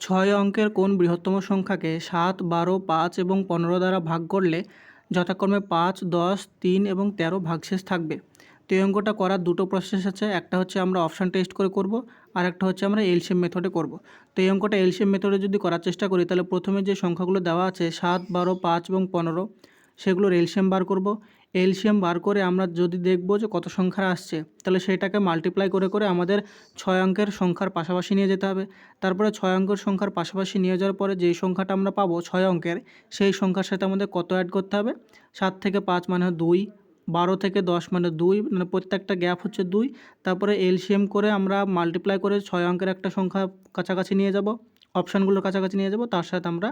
ছয় অঙ্কের কোন বৃহত্তম সংখ্যাকে সাত, বারো, পাঁচ এবং পনেরো দ্বারা ভাগ করলে যথাক্রমে পাঁচ, দশ, তিন এবং তেরো ভাগশেষ থাকবে। তো এই অঙ্কটা করার দুটো প্রসেস আছে। একটা হচ্ছে আমরা অপশান টেস্ট করে করব আর একটা হচ্ছে আমরা এলসিএম মেথডে করব। তো এই অঙ্কটা এলসিএম মেথডে যদি করার চেষ্টা করি, তাহলে প্রথমে যে সংখ্যাগুলো দেওয়া আছে, সাত, বারো, পাঁচ এবং পনেরো, সেগুলোর এলসিএম বার করব। এলসিএম বার করে আমরা যদি দেখব যে কত সংখ্যা আসছে, তাহলে সেটাকে মাল্টিপ্লাই করে করে আমাদের ছয় অঙ্কের সংখ্যার পাশাপাশি নিয়ে যেতে হবে। তারপরে ছয় অঙ্কের সংখ্যার পাশাপাশি নিয়ে যাওয়ার পরে যেই সংখ্যাটা আমরা পাবো, ছয় অঙ্কের, সেই সংখ্যার সাথে আমাদের কত অ্যাড করতে হবে? সাত থেকে পাঁচ মানে দুই, বারো থেকে দশ মানে দুই মানে প্রত্যেকটা গ্যাপ হচ্ছে দুই। তারপরে এলসিএম করে আমরা মাল্টিপ্লাই করে ছয় অঙ্কের একটা সংখ্যা কাছাকাছি নিয়ে যাব। অপশানগুলোর কাছাকাছি নিয়ে যাব, তার সাথে আমরা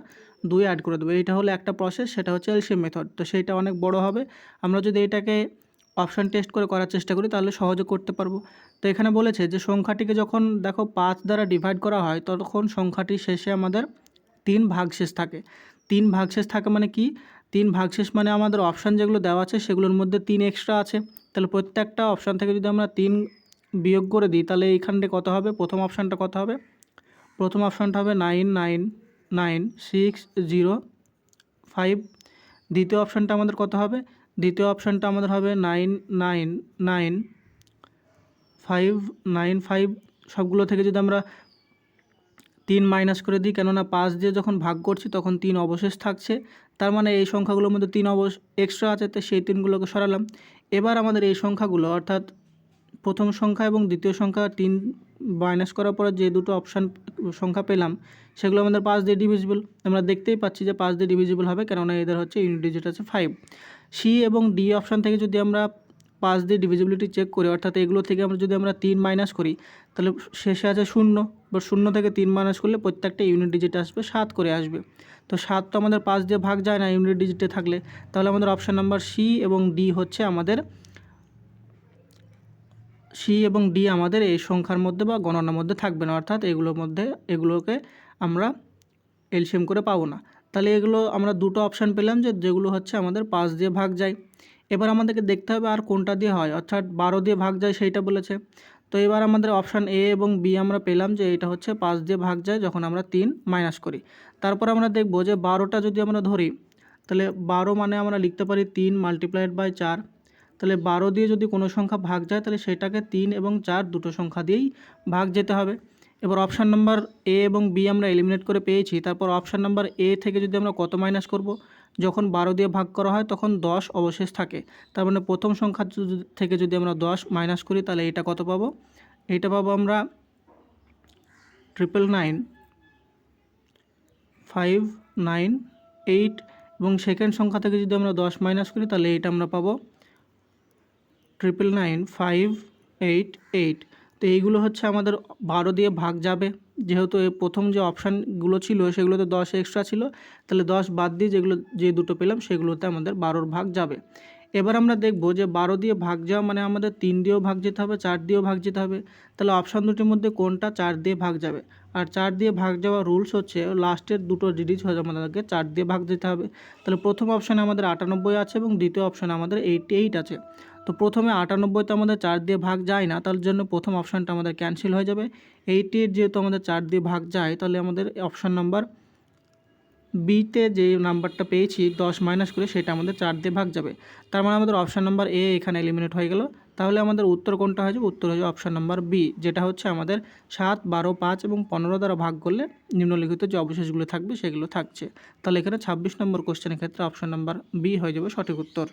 দুই অ্যাড করে দেবো। এইটা হলো একটা প্রসেস সেটা হচ্ছে এলসিএম মেথড তো সেইটা অনেক বড় হবে। আমরা যদি এটাকে অপশান টেস্ট করে করার চেষ্টা করি, তাহলে সহজে করতে পারব। তো এখানে বলেছে যে, সংখ্যাটিকে যখন দেখো পাঁচ দ্বারা ডিভাইড করা হয়, তখন সংখ্যাটি শেষে আমাদের তিন ভাগশেষ থাকে। তিন ভাগশেষ থাকে মানে কি? তিন ভাগশেষ মানে আমাদের অপশান যেগুলো দেওয়া আছে, সেগুলোর মধ্যে তিন এক্সট্রা আছে। তাহলে প্রত্যেকটা অপশান থেকে যদি আমরা তিন বিয়োগ করে দিই, তাহলে এইখানটা কত হবে? প্রথম অপশানটা কত হবে? প্রথম অপশানটা হবে nine nine nine six zero five. দ্বিতীয় অপশানটা আমাদের কত হবে? দ্বিতীয় অপশানটা আমাদের হবে nine nine nine five nine five. সবগুলো থেকে যদি আমরা তিন মাইনাস করে দিই, কেননা পাঁচ দিয়ে যখন ভাগ করছি তখন তিন অবশেষ থাকছে। তার মানে এই সংখ্যাগুলোর মধ্যে তিন অবশ এক্সট্রা আছে তো সেই তিনগুলোকে সরালাম। এবার আমাদের এই সংখ্যাগুলো, অর্থাৎ প্রথম সংখ্যা এবং দ্বিতীয় সংখ্যা তিন মাইনাস করার পরে যে দুটো অপশান সংখ্যা পেলাম, সেগুলো আমাদের পাঁচ দিয়ে ডিভিজিবল আমরা দেখতেই পাচ্ছি যে পাঁচ দিয়ে ডিভিজিবল হবে, কেননা এদের হচ্ছে ইউনিট ডিজিট আছে ফাইভ সি এবং ডি অপশান থেকে যদি আমরা পাঁচ দিয়ে ডিভিজিবিলিটি চেক করি, অর্থাৎ এগুলো থেকে আমরা যদি আমরা তিন মাইনাস করি, তাহলে শেষে আছে শূন্য। বা শূন্য থেকে তিন মাইনাস করলে প্রত্যেকটা ইউনিট ডিজিট আসবে সাত করে আসবে। তো সাত তো আমাদের পাঁচ দিয়ে ভাগ যায় না ইউনিট ডিজিটে থাকলে। তাহলে আমাদের অপশান নাম্বার সি এবং ডি হচ্ছে আমাদের সি এবং ডি আমাদের এই সংখ্যার মধ্যে বা গণনার মধ্যে থাকবে না, অর্থাৎ এগুলোর মধ্যে এগুলোকে আমরা এলসিএম করে পাবো না। তাহলে এগুলো আমরা দুটো অপশান পেলাম যে যেগুলো হচ্ছে আমাদের পাঁচ দিয়ে ভাগ যায়। এবার আমাদেরকে দেখতে হবে আর কোনটা দিয়ে হয়, অর্থাৎ বারো দিয়ে ভাগ যায় সেইটা বলেছে। তো এবার আমাদের অপশান এ এবং বি আমরা পেলাম যে এটা হচ্ছে পাঁচ দিয়ে ভাগ যায় যখন আমরা তিন মাইনাস করি। তারপর আমরা দেখব যে বারোটা যদি আমরা ধরি, তাহলে বারো মানে আমরা লিখতে পারি তিন মাল্টিপ্লাইড বাই চার। তাহলে বারো দিয়ে যদি কোনো সংখ্যা ভাগ যায়, তাহলে সেটাকে তিন এবং চার দুটো সংখ্যা দিয়েই ভাগ যেতে হবে। এবার অপশান নাম্বার এ এবং বি আমরা এলিমিনেট করে পেয়েছি। তারপর অপশান নাম্বার এ থেকে যদি আমরা কত মাইনাস করব, যখন বারো দিয়ে ভাগ করা হয়, তখন দশ অবশেষ থাকে। তার মানে প্রথম সংখ্যা থেকে যদি আমরা দশ মাইনাস করি, তাহলে এটা কত পাবো? এটা পাবো আমরা triple nine five nine eight এবং সেকেন্ড সংখ্যা থেকে যদি আমরা দশ মাইনাস করি, তাহলে এইটা আমরা পাবো triple nine five eight eight তো এইগুলো হচ্ছে আমাদের বারো দিয়ে ভাগ যাবে। যেহেতু প্রথম যে অপশানগুলো ছিল, সেগুলোতে দশ এক্সট্রা ছিল, তাহলে দশ বাদ দিয়ে যেগুলো, যে দুটো পেলাম, সেগুলোতে আমাদের বারোর ভাগ যাবে। এবার আমরা দেখব যে বারো দিয়ে ভাগ যাওয়া মানে আমাদের তিন দিয়েও ভাগ যেতে হবে, চার দিয়েও ভাগ যেতে হবে। তাহলে অপশান দুটির মধ্যে কোনটা চার দিয়ে ভাগ যাবে? আর চার দিয়ে ভাগ যাওয়া রুলস হচ্ছে লাস্টের দুটো ডিজিট হয়ে আমাদেরকে, চার দিয়ে ভাগ যেতে হবে। তাহলে প্রথম অপশানে আমাদের আটানব্বই আছে এবং দ্বিতীয় অপশানে আমাদের এইটি এইট আছে। তো প্রথমে আটানব্বইতে আমাদের চার দিয়ে ভাগ যায় না তার জন্য প্রথম অপশানটা আমাদের ক্যান্সেল হয়ে যাবে। এইটি এইট যেহেতু আমাদের চার দিয়ে ভাগ যায়, তাহলে আমাদের অপশান নাম্বার বিতে যে নাম্বারটা পেয়েছি, দশ মাইনাস করে সেটা আমাদের চার দিয়ে ভাগ যাবে। তার মানে আমাদের অপশান নাম্বার এ এখানে এলিমিনেট হয়ে গেল। তাহলে আমাদের উত্তর কোনটা হয়ে যাবে? উত্তর হয়ে যাবে অপশান নাম্বার বি, যেটা হচ্ছে আমাদের সাত, বারো, পাঁচ এবং পনেরো দ্বারা ভাগ করলে নিম্নলিখিত যে অবশেষগুলো থাকবে সেগুলো থাকছে। তাহলে এখানে ছাব্বিশ নম্বর কোশ্চেনের ক্ষেত্রে অপশান নাম্বার বি হয়ে যাবে সঠিক উত্তর।